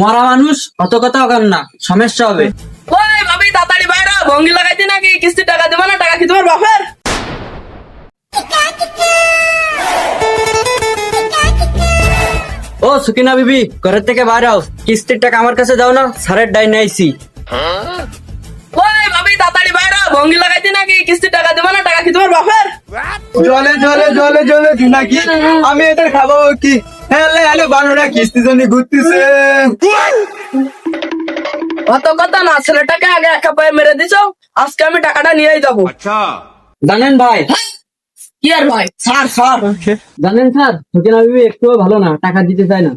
মরা মানুষ অত কথা ওখান না সমস্যা হবে। ওই ভাবি তাড়াতাড়ি বাইরা ভঙ্গি লাগাইতে নাকি? কিস্তি টাকা দেবো না টাকা কি তোমার বাপের? ও সুকিনা বিবি ঘরের থেকে বাইরে আও কিস্তির টাকা আমার কাছে দাও না সারের ডাইনে আইছি ওই ভাবি তাড়াতাড়ি বাইরা ভঙ্গি লাগাইতে নাকি? কিস্তি টাকা দেবো না টাকা কি তোমার বাপের? জলে জলে জলে জলে নাকি? আমি এদের খাব কি? হেলে হেলে বানরা কিস্তি জন্য ঘুরতেছে। অত কথা না ছেলেটাকে আগে একা পায়ে মেরে দিছো? আজকে আমি টাকাটা নিয়েই যাব। জানেন ভাই কি আর ভাই? Sir sir. জানেন স্যার সুকিনা বিবি একটুও ভালো না টাকা দিতে চায় না।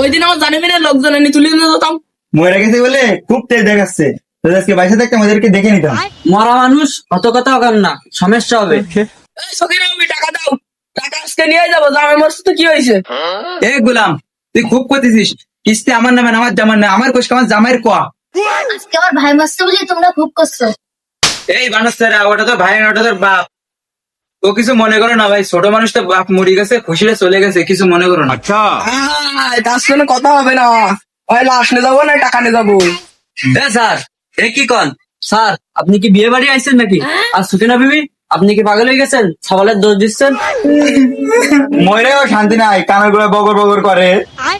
ওই দিন আমার জানি না লোকজন এনে তুলে নিয়ে যেতাম। মরে গেছে বলে খুব তেজ দেখাচ্ছে। তো আজকে বাইসে থাকতে আমাদেরকে দেখে নিতাম। মরা মানুষ অত কথা না সমস্যা হবে। সকিনা টাকা দাও। টাকা আজকে নিয়ে যাব জামাই মরছে তো কি হয়েছে? এ গুলাম তুই খুব করতেছিস। কিস্তি আমার নামে না, আমার জামার না আমার কোষ আমার জামাইয়ের কোয়া। আজকে আমার ভাই মাসতে বলে তোমরা খুব করছ। এই বানস্তারা ওটা তো ভাই না, ওটা তোর বাপ। ও কিছু মনে করো না ভাই ছোট মানুষ তো বাপ মরে গেছে খুশিতে চলে গেছে কিছু মনে করো না। আহ, তার সঙ্গে কথা হবে না। ওই লাশ নিয়ে যাব না টাকা নিয়ে যাব? এ স্যার এ কি কন? স্যার আপনি কি বিয়ে বাড়ি আইছেন নাকি? আর সুকিনা বিবি? আপনি কি পাগল হয়ে গেছেন? সবালের দোষ দিচ্ছেন? মরেও শান্তি নাই কানেরগুলো বগর বগর করে।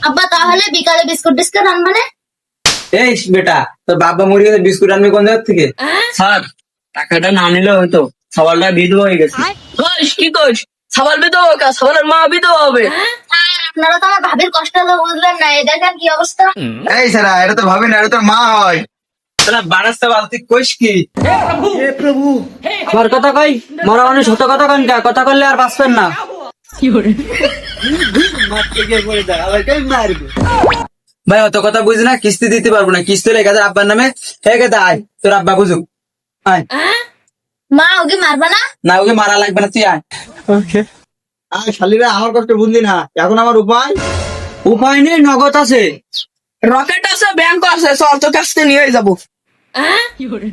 আব্বা তাহলে বিকালে বিস্কুট টিস্কুট আনবে না? এই বেটা তোর বাবা মরে গেছে বিস্কুট আনবি কোন জায়গা থেকে? স্যার টাকাটা না নিলে হয়তো সবালটা বিধবা হয়ে গেছে। কইস কি কইস সবাল বিধবা হবে সবালের মা বিধবা হবে। আর আপনারা তো আমার ভাবির কষ্ট বুঝলেন না এই দেখেন কি অবস্থা। এই সারা এটা তো ভাবি না এটা তো মা হয়। তাহলে বানাসতে বালতি কইস কি? আমার কথা কই? মরা মানুষ হত কথা কন কথা করলে আর বাঁচবেন না। ভাই অত কথা বুঝি না কিস্তি দিতে পারব না। কিস্তি লেগে গেছে আব্বার নামে হে গেছে আয় তোর আব্বা বুঝুক। আয়। মা ওকে মারবা না? না ওকে মারা লাগবে না তুই আয়। আয় শালিরা আমার কষ্ট বুঝলি না। এখন আমার উপায়? উপায় নেই নগদ আছে। রকেট আছে ব্যাংক আছে চল তো কাছতে নিয়ে যাব। 啊 有人